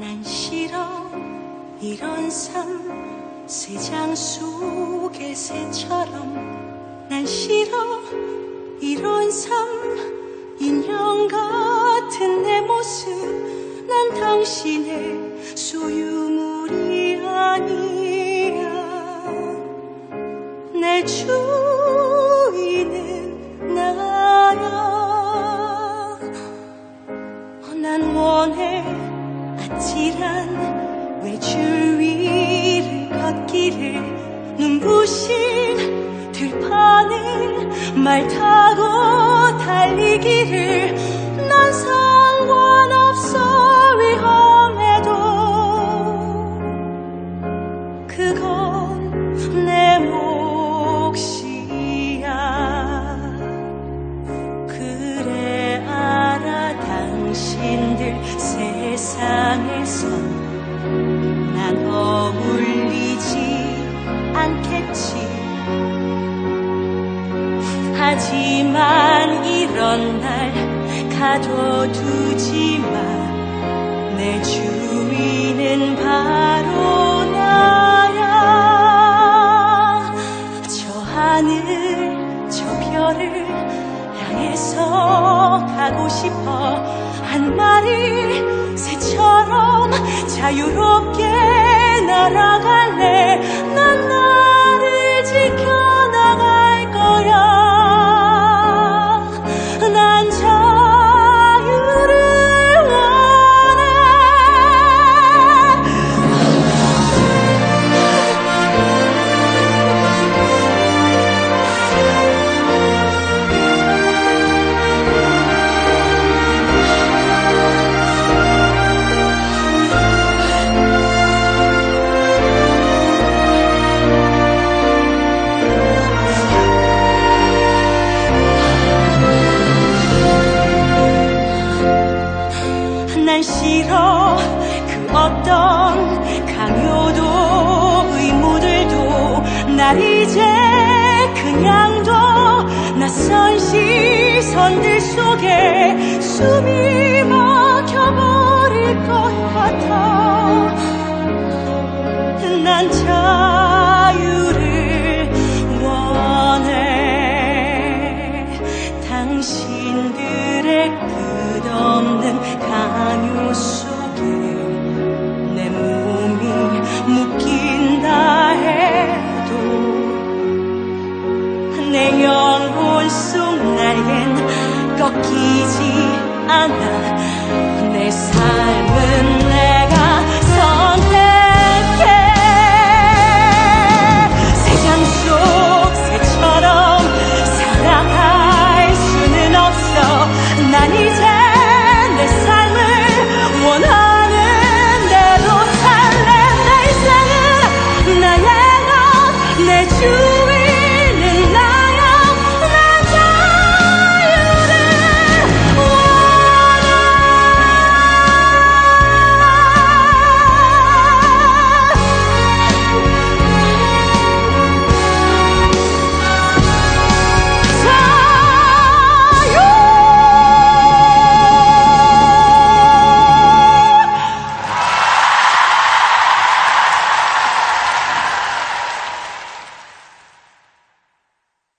난 싫어. 이런 삶 세장 속의 새처럼. 난 싫어. 이런 삶 인형 같은 내 모습. 난 당신의 소유물이 아니야. 내 주 아찔한 외줄 위를 걷기를 눈부신 들판을 말 타고 달리기를 난 상관없어 난 어울리지 않겠지. 하지만 이런 날 가둬두지 마 내 주인은 바로 나야. 저 하늘 저 별을 향해서 가고 싶어 한 마리 새처럼 자유롭게 날아갈래. 난 나 이제 그냥 둬 낯선 시선들 속에 숨이 막혀버릴 것 같아. 난자 영혼 속 날엔 꺾이지 않아. 내 삶은 내